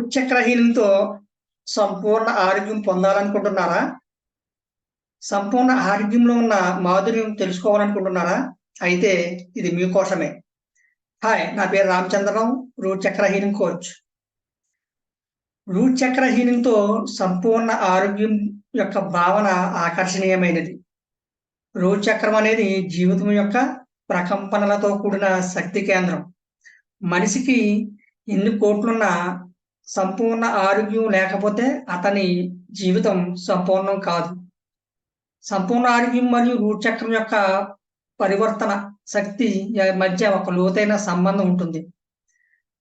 చక్రహీనంతో సంపూర్ణ ఆరోగ్యం పొందాలనుకుంటున్నారా? సంపూర్ణ ఆరోగ్యంలో ఉన్న మాధుర్యం తెలుసుకోవాలనుకుంటున్నారా? అయితే ఇది మీకోసమే హాయ్ నా పేరు రామచంద్రరావు రూట్ చక్రహీనం కోచ్. రూట్ చక్రహీనంతో సంపూర్ణ ఆరోగ్యం యొక్క భావన ఆకర్షణీయమైనది. రూట్ చక్రం అనేది జీవితం యొక్క ప్రకంపనలతో కూడిన శక్తి కేంద్రం. మనిషికి ఎన్ని కోట్లున్న సంపూర్ణ ఆరోగ్యం లేకపోతే అతని జీవితం సంపూర్ణం కాదు. సంపూర్ణ ఆరోగ్యం మరియు రూట్ చక్రం యొక్క పరివర్తన శక్తి మధ్య ఒక లోతైన సంబంధం ఉంటుంది.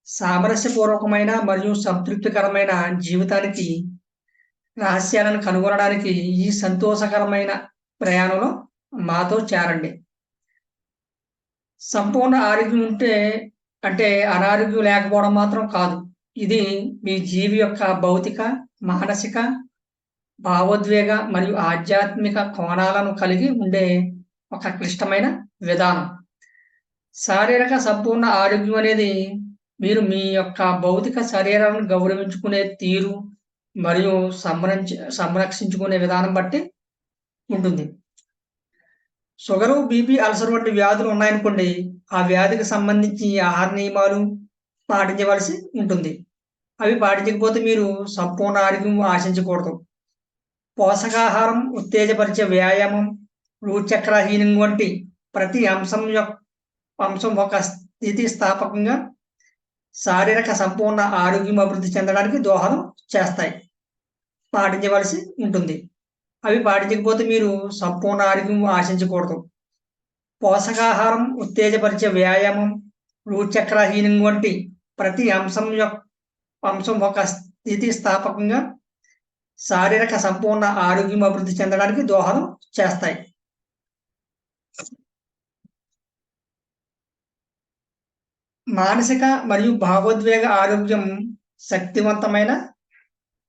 సామరస్యపూర్వకమైన మరియు సంతృప్తికరమైన జీవితానికి రహస్యాలను కనుగొనడానికి ఈ సంతోషకరమైన ప్రయాణంలో మాతో చేరండి. సంపూర్ణ ఆరోగ్యం ఉంటే అంటే అనారోగ్యం లేకపోవడం మాత్రం కాదు. ఇది మీ జీవి యొక్క భౌతిక మానసిక భావోద్వేగ మరియు ఆధ్యాత్మిక కోణాలను కలిగి ఉండే ఒక క్లిష్టమైన విధానం. శారీరక సంపూర్ణ ఆరోగ్యం అనేది మీరు మీ యొక్క భౌతిక శరీరాలను గౌరవించుకునే తీరు మరియు సంరక్ష సంరక్షించుకునే విధానం బట్టి ఉంటుంది. షుగరు బీపీ అల్సర్ వంటి వ్యాధులు ఉన్నాయనుకోండి ఆ వ్యాధికి సంబంధించి ఆహార నియమాలు పాటించవలసి ఉంటుంది. అవి పాటించకపోతే మీరు సంపూర్ణ ఆరోగ్యం ఆశించకూడదు. పోషకాహారం ఉత్తేజపరిచే వ్యాయామం రుచక్రహీనం వంటి ప్రతి అంశం యొక్క అంశం ఒక స్థితి స్థాపకంగా శారీరక సంపూర్ణ ఆరోగ్యం అభివృద్ధి చెందడానికి దోహదం చేస్తాయి. పాటించవలసి ఉంటుంది. అవి పాటించకపోతే మీరు సంపూర్ణ ఆరోగ్యం ఆశించకూడదు. పోషకాహారం ఉత్తేజపరిచే వ్యాయామం రుచక్రహీనం వంటి ప్రతి అంశం యొక్క వంశం ఒక స్థితి స్థాపకంగా శారీరక సంపూర్ణ ఆరోగ్యం అభివృద్ధి చెందడానికి దోహదం చేస్తాయి. మానసిక మరియు భావోద్వేగ ఆరోగ్యం శక్తివంతమైన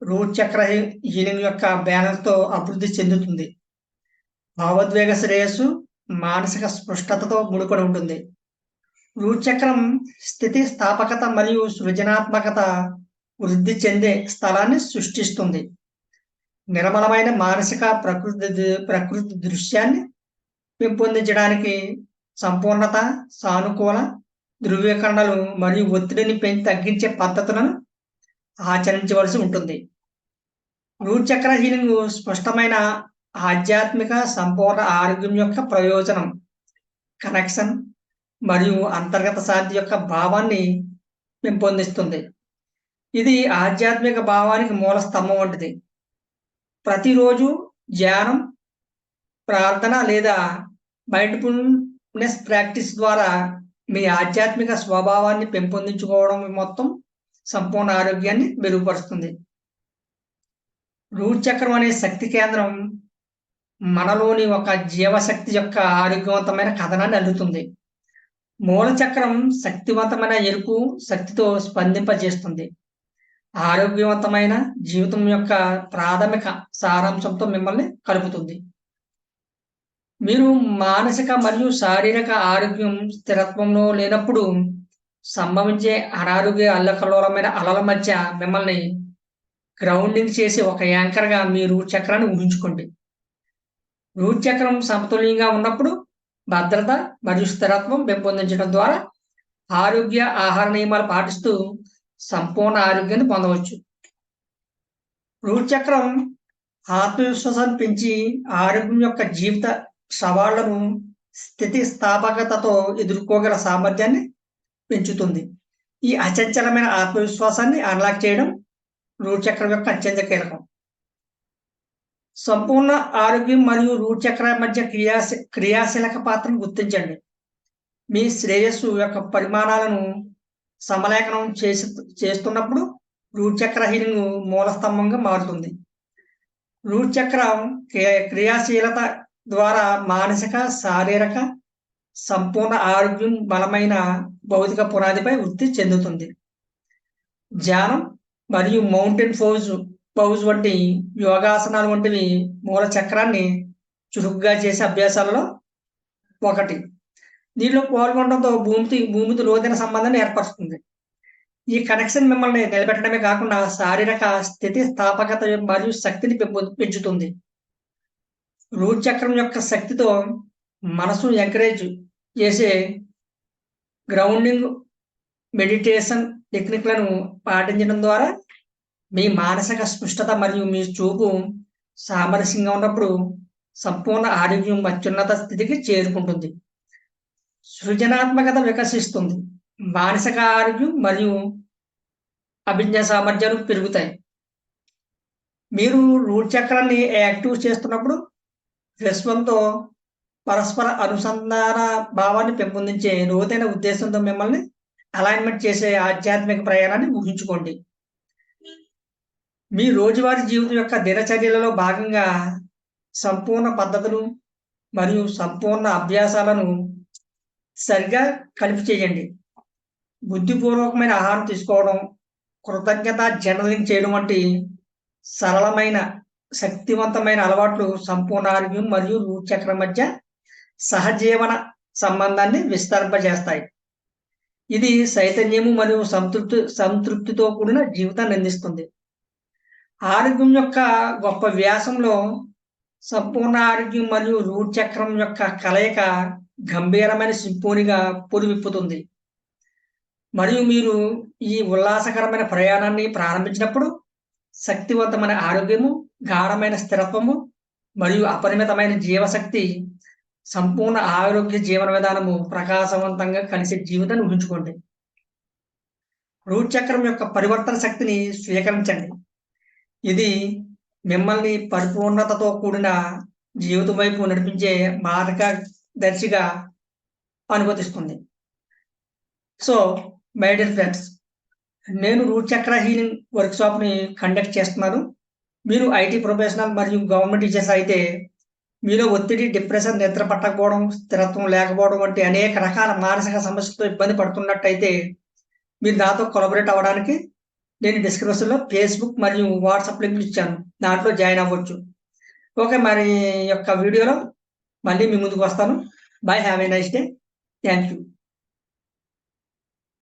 రూట్ చక్ర హీలింగ్ యొక్క బ్యానర్తో అభివృద్ధి చెందుతుంది. భావోద్వేగ శ్రేయస్సు మానసిక స్పృష్టతతో ముడిపడి ఉంటుంది. రూట్ చక్రం స్థితి స్థాపకత మరియు సృజనాత్మకత వృద్ధి చెందే స్థలాన్ని సృష్టిస్తుంది. నిర్మలమైన మానసిక ప్రకృతి ప్రకృతి దృశ్యాన్ని పెంపొందించడానికి సంపూర్ణత సానుకూల ధృవీకరణలు మరియు ఒత్తిడిని పెంచి తగ్గించే పద్ధతులను ఆచరించవలసి ఉంటుంది. రూట్ చక్ర హీలింగ్ స్పష్టమైన ఆధ్యాత్మిక సంపూర్ణ ఆరోగ్యం యొక్క ప్రయోజనం కనెక్షన్ మరియు అంతర్గత శాంతి యొక్క భావాన్ని పెంపొందిస్తుంది. ఇది ఆధ్యాత్మిక భావానికి మూల స్తంభం వంటిది. ప్రతిరోజు ధ్యానం ప్రార్థన లేదా మైండ్ఫుల్నెస్ ప్రాక్టీస్ ద్వారా మీ ఆధ్యాత్మిక స్వభావాన్ని పెంపొందించుకోవడం మొత్తం సంపూర్ణ ఆరోగ్యాన్ని మెరుగుపరుస్తుంది. రూట్ చక్రం అనే శక్తి కేంద్రం మనలోని ఒక జీవశక్తి యొక్క ఆరోగ్యవంతమైన కథనాన్ని అల్లుతుంది. మూల చక్రం శక్తివంతమైన ఎరుపు శక్తితో స్పందింపజేస్తుంది. ఆరోగ్యవంతమైన జీవితం యొక్క ప్రాథమిక సారాంశంతో మిమ్మల్ని కలుపుతుంది. మీరు మానసిక మరియు శారీరక ఆరోగ్యం స్థిరత్వంలో లేనప్పుడు సంభవించే అనారోగ్య అల్లకల్లోలమైన అలల మధ్య మిమ్మల్ని గ్రౌండింగ్ చేసి ఒక యాంకర్గా మీ రూట్ చక్రాన్ని ఊహించుకోండి. రూట్ చక్రం సమతుల్యంగా ఉన్నప్పుడు భద్రత మరియు స్థిరత్వం పెంపొందించడం ద్వారా ఆరోగ్య ఆహార నియమాలు పాటిస్తూ సంపూర్ణ ఆరోగ్యాన్ని పొందవచ్చు. రూట్ చక్రం ఆత్మవిశ్వాసాన్ని పెంచి ఆరోగ్యం యొక్క జీవిత సవాళ్ళను స్థితి స్థాపకతతో ఎదుర్కోగల సామర్థ్యాన్ని పెంచుతుంది. ఈ అచంచలమైన ఆత్మవిశ్వాసాన్ని అన్లాక్ చేయడం రూట్ చక్రం యొక్క అత్యంత కీలకం. సంపూర్ణ ఆరోగ్యం మరియు రూట్ చక్ర మధ్య క్రియాశీ క్రియాశీలక పాత్రను గుర్తించండి. మీ శ్రేయస్సు యొక్క పరిమాణాలను సమలేఖనం చేసి చేస్తున్నప్పుడు రూట్ చక్ర హీలింగ్ మూలస్తంభంగా మారుతుంది. రూట్ చక్రం క్రియాశీలత ద్వారా మానసిక శారీరక సంపూర్ణ ఆరోగ్యం బలమైన భౌతిక పునాదిపై వృత్తి చెందుతుంది. ధ్యానం మరియు మౌంటైన్ ఫౌజ్ పౌజ్ వంటి యోగాసనాలు వంటివి మూల చక్రాన్ని చురుగ్గా చేసే అభ్యాసాలలో ఒకటి. దీనిలో పాల్గొనడంతో భూమికి భూమితో లోతైన సంబంధాన్ని ఏర్పరుస్తుంది. ఈ కనెక్షన్ మిమ్మల్ని నిలబెట్టడమే కాకుండా శారీరక స్థితి స్థాపకత మరియు శక్తిని పెంచుతుంది. రూట్ చక్రం యొక్క శక్తితో మనసు ఎంకరేజ్ చేసే గ్రౌండింగ్ మెడిటేషన్ టెక్నిక్లను పాటించడం ద్వారా మీ మానసిక స్పష్టత మరియు మీ చూపు సామరస్యంగా ఉన్నప్పుడు సంపూర్ణ ఆరోగ్యం అత్యున్నత స్థితికి చేరుకుంటుంది. సృజనాత్మకత వికసిస్తుంది. మానసిక ఆరోగ్యం మరియు అభిజ్ఞా సామర్థ్యాలు పెరుగుతాయి. మీరు రూట్ చక్రాన్ని యాక్టివ్ చేస్తున్నప్పుడు విశ్వంతో పరస్పర అనుసంధాన భావాన్ని పెంపొందించే లోతైన ఉద్దేశంతో మిమ్మల్ని అలైన్మెంట్ చేసే ఆధ్యాత్మిక ప్రయాణాన్ని ఊహించుకోండి. మీ రోజువారీ జీవితం యొక్క దినచర్యలలో భాగంగా సంపూర్ణ పద్ధతులు మరియు సంపూర్ణ అభ్యాసాలను సరిగా కలిపి చేయండి. బుద్ధిపూర్వకమైన ఆహారం తీసుకోవడం కృతజ్ఞత జర్నలింగ్ చేయడం వంటి సరళమైన శక్తివంతమైన అలవాట్లు సంపూర్ణ ఆరోగ్యం మరియు చక్రం మధ్య సహజీవన సంబంధాన్ని విస్తరింపజేస్తాయి. ఇది చైతన్యము మరియు సంతృప్తి సంతృప్తితో కూడిన జీవితాన్ని అందిస్తుంది. ఆరోగ్యం యొక్క గొప్ప వ్యాసంలో సంపూర్ణ ఆరోగ్యం మరియు రూట్ చక్రం యొక్క కలయిక గంభీరమైన సింపోనిగా పొడివిప్పుతుంది. మరియు మీరు ఈ ఉల్లాసకరమైన ప్రయాణాన్ని ప్రారంభించినప్పుడు శక్తివంతమైన ఆరోగ్యము గాఢమైన స్థిరత్వము మరియు అపరిమితమైన జీవశక్తి సంపూర్ణ ఆరోగ్య జీవన విధానము ప్రకాశవంతంగా కలిసే జీవితాన్ని ఊహించుకోండి రూట్ చక్రం యొక్క పరివర్తన శక్తిని స్వీకరించండి. ఇది మిమ్మల్ని పరిపూర్ణతతో కూడిన జీవితం వైపు నడిపించే దర్శిగా అనుమతిస్తుంది. సో మై డియర్ ఫ్రెండ్స్ నేను రూట్ చక్ర హీలింగ్ వర్క్షాప్ని కండక్ట్ చేస్తున్నాను. మీరు ఐటీ ప్రొఫెషనల్ మరియు గవర్నమెంట్ టీచర్స్ అయితే మీలో ఒత్తిడి డిప్రెషన్ నిద్ర పట్టకపోవడం స్థిరత్వం లేకపోవడం వంటి అనేక రకాల మానసిక సమస్యలతో ఇబ్బంది పడుతున్నట్టయితే మీరు నాతో కొలబరేట్ అవ్వడానికి నేను డిస్క్రిప్షన్లో ఫేస్బుక్ మరియు వాట్సాప్ లింక్ ఇచ్చాను. దాంట్లో జాయిన్ అవ్వచ్చు. ఓకే మరి యొక్క వీడియోలో మళ్ళీ మీ ముందుకు వస్తాను. Bye have a nice day thank you